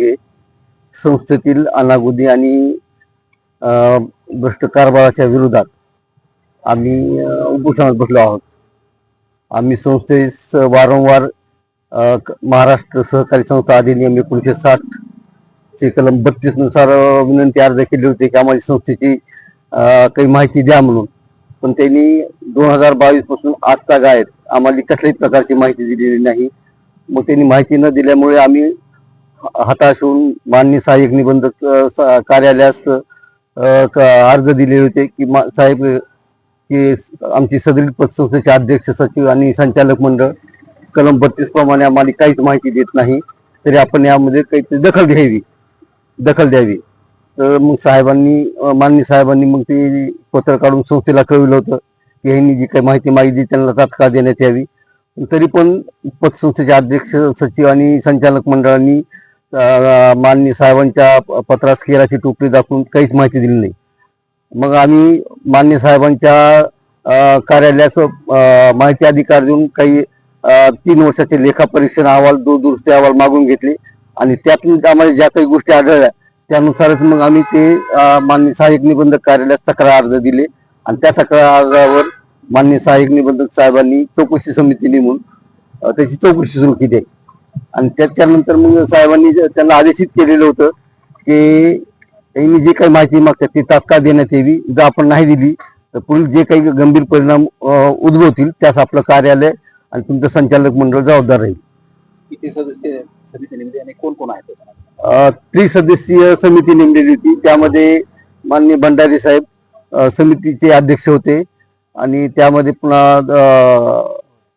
मागे संस्थेतील अनागोदी आणि भ्रष्ट कारभाराच्या विरोधात आम्ही उपोषणात बसलो आहोत. आम्ही संस्थेस वारंवार महाराष्ट्र सहकारी संस्था अधिनियम एकोणीसशे साठ चे कलम बत्तीसनुसार विनंती अर्ज केली होती की आम्हाला संस्थेची काही माहिती द्या म्हणून. पण त्यांनी दोन हजार बावीसपासून आजता गायत आम्हाला कसल्याही प्रकारची माहिती दिलेली नाही. मग त्यांनी माहिती न दिल्यामुळे आम्ही हताश होऊन माननीय सहाय्यक निबंधक कार्यालयास अर्ज दिले होते की साहेब की आमची सदरील पतसंस्थेचे अध्यक्ष सचिव आणि संचालक मंडळ कलम बत्तीस प्रमाणे आम्हाला काहीच माहिती देत नाही तरी आपण यामध्ये काहीतरी दखल घ्यावी दखल द्यावी. तर मग साहेबांनी माननीय साहेबांनी मग ते पत्र काढून संस्थेला कळविलं होतं की ह्यांनी जी काही माहिती मागितली त्यांना तात्काळ देण्यात यावी. तरी पण पतसंस्थेचे अध्यक्ष सचिव आणि संचालक मंडळांनी माननीय साहेबांच्या प- पत्रास केराची टोपली दाखवून काहीच माहिती दिली नाही. मग आम्ही मान्य साहेबांच्या कार्यालयास माहिती अधिकार देऊन काही तीन वर्षाचे लेखापरीक्षण अहवाल अहवाल दूरदुरुस्ती अहवाल मागून घेतले. आणि त्यातून आम्हाला ज्या काही गोष्टी आढळल्या त्यानुसारच मग आम्ही ते माननीय सहाय्यक निबंधक कार्यालयास तक्रार अर्ज दिले. आणि त्या तक्रार अर्जावर माननीय सहाय्यक निबंधक साहेबांनी चौकशी समिती नेमून त्याची चौकशी सुरू केली आहे. आणि त्याच्यानंतर मग साहेबांनी त्यांना आदेशित केलेलं होतं की त्यांनी जी काही माहिती मागतात ती तात्काळ देण्यात यावी. जर आपण नाही दिली तर पुढील जे काही गंभीर परिणाम उद्भवतील त्यास आपलं कार्यालय आणि तुमचं संचालक मंडळ जबाबदार राहील. किती सदस्य समिती नेमली आणि कोण आहेत त्रिसदस्यीय समिती नेमलेली होती. त्यामध्ये माननीय भंडारी साहेब समितीचे अध्यक्ष होते. आणि त्यामध्ये पुन्हा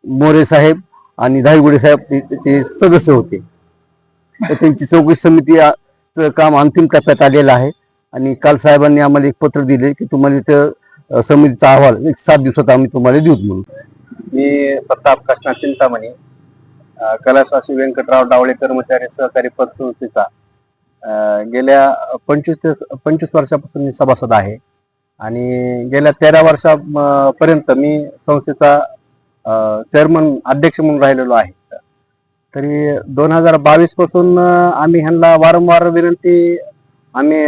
मोरे साहेब आणि धायगुडे साहेब ते त्याचे सदस्य होते. तर त्यांची चौकशी समिती काम अंतिम टप्प्यात आलेलं आहे. आणि काल साहेबांनी आम्हाला एक पत्र दिले की तुम्हाला इथं समितीचा अहवाल एक सात दिवसात आम्ही तुम्हाला देऊत म्हणून. मी प्रताप कृष्णा चिंतामणी अं, व्यंकटराव डावळे कर्मचारी सहकारी पतसंस्थेचा. गेल्या पंचवीस ते पंचवीस वर्षापासून मी सभासद आहे. आणि गेल्या तेरा वर्षापर्यंत मी संस्थेचा चेअरमन अध्यक्ष म्हणून राहिलेलो आहे. तरी दोन हजार बावीसपासून आम्ही ह्यांना वारंवार विनंती आम्ही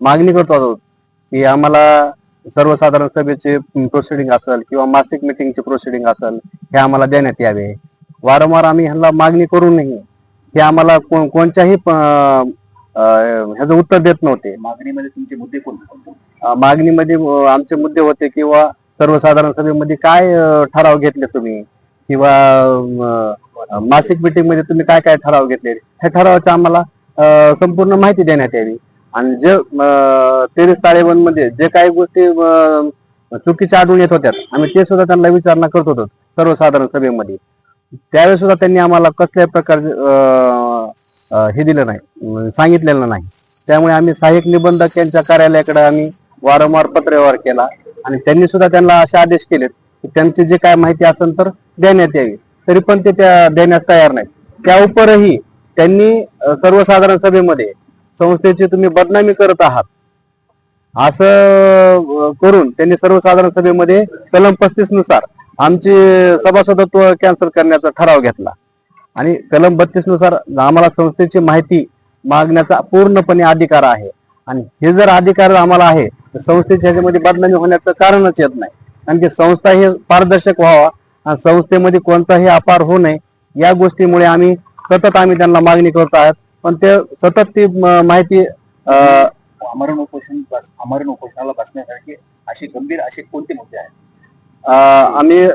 मागणी करतो आहोत की आम्हाला सर्वसाधारण सभेचे प्रोसिडिंग असेल किंवा मासिक मिटिंगचे प्रोसिडिंग असेल हे आम्हाला देण्यात यावे. वारंवार आम्ही ह्यांना मागणी करूनही हे आम्हाला कोणत्याही ह्याचं उत्तर देत नव्हते. मागणीमध्ये तुमचे मुद्दे कोणते? मागणीमध्ये आमचे मुद्दे होते किंवा सर्वसाधारण सभेमध्ये काय ठराव घेतले तुम्ही? किंवा मासिक मिटिंगमध्ये तुम्ही काय काय ठराव घेतले? ह्या ठरावाची आम्हाला संपूर्ण माहिती देण्यात यावी. आणि जे तेवीस ताळेबंदमध्ये जे काही गोष्टी चुकीच्या आढळून येत होत्या आम्ही ते सुद्धा त्यांना विचारणा करत होतो सर्वसाधारण सभेमध्ये. त्यावेळेस सुद्धा त्यांनी आम्हाला कसल्याही प्रकारचे हे दिलं नाही सांगितलेलं नाही. त्यामुळे आम्ही सहाय्यक निबंधक यांच्या कार्यालयाकडे आम्ही वारंवार पत्रव्यवहार केला. आणि त्यांनी सुद्धा त्यांना असे आदेश केलेत की त्यांची जे काय माहिती असेल तर देण्यात यावी. तरी पण ते त्या देण्यास तयार नाहीत. त्या उपरही त्यांनी सर्वसाधारण सभेमध्ये संस्थेची तुम्ही बदनामी करत आहात असं करून त्यांनी सर्वसाधारण सभेमध्ये कलम पस्तीसनुसार आमचे सभासदत्व कॅन्सल करण्याचा ठराव घेतला. आणि कलम बत्तीसनुसार आम्हाला संस्थेची माहिती मागण्याचा पूर्णपणे अधिकार आहे. आणि हे जर अधिकार आम्हाला आहे संस्थेच्या ह्याच्यामध्ये बदनामी होण्याचं कारणच येत नाही. कारण की संस्था ही पारदर्शक व्हावा आणि संस्थेमध्ये कोणताही अपार होऊ नये या गोष्टीमुळे आम्ही सतत आम्ही त्यांना मागणी करतो आहोत. पण ते सतत ती माहिती अं, आमरण उपोषण बस आमरण उपोषणाला बसण्यासारखे असे गंभीर असे कोणते मुद्दे आहेत? आम्ही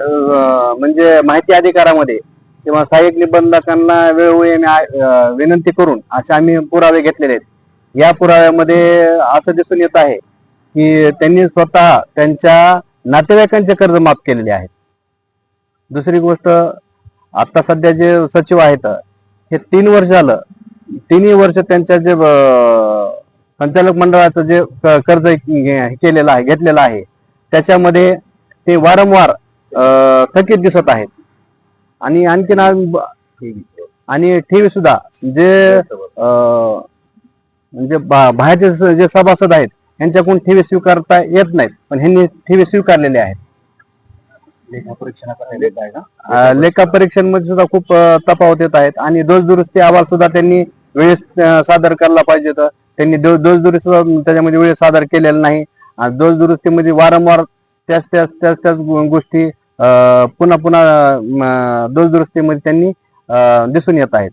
म्हणजे माहिती अधिकारामध्ये किंवा सहाय्यक निबंधकांना वेळोवेळी विनंती करून असे आम्ही पुरावे घेतलेले आहेत. या पुराव्यामध्ये असं दिसून येत आहे की त्यांनी स्वतः त्यांच्या नातेवाईकांचे कर्ज माफ केलेले आहेत. दुसरी गोष्ट आता सध्या जे सचिव आहेत हे तीन वर्ष आलं तिन्ही वर्ष त्यांच्या जे संचालक मंडळाचं जे कर्ज केलेलं आहे घेतलेलं आहे त्याच्यामध्ये ते वारंवार थकीत दिसत आहेत. आणि आणखीन आणि ठेवी सुद्धा जे म्हणजे बाहेरचे जे सभासद आहेत यांच्याकडून ठेवी स्वीकारता येत नाहीत पण ह्यांनी ठेवी स्वीकारलेल्या आहेत. लेखा लेखा परीक्षांमध्ये सुद्धा खूप अ, तफावत येत आहेत आणि दोष दुरुस्ती अहवाल सुद्धा त्यांनी वेळेस सादर करायला पाहिजे होतं. त्यांनी दोष दुरुस्ती त्याच्यामध्ये वेळेस सादर केलेला नाही. आणि दोष दुरुस्तीमध्ये वारंवार त्याच त्याच त्याच त्याच गोष्टी पुन्हा पुन्हा दोष दुरुस्तीमध्ये त्यांनी दिसून येत आहेत.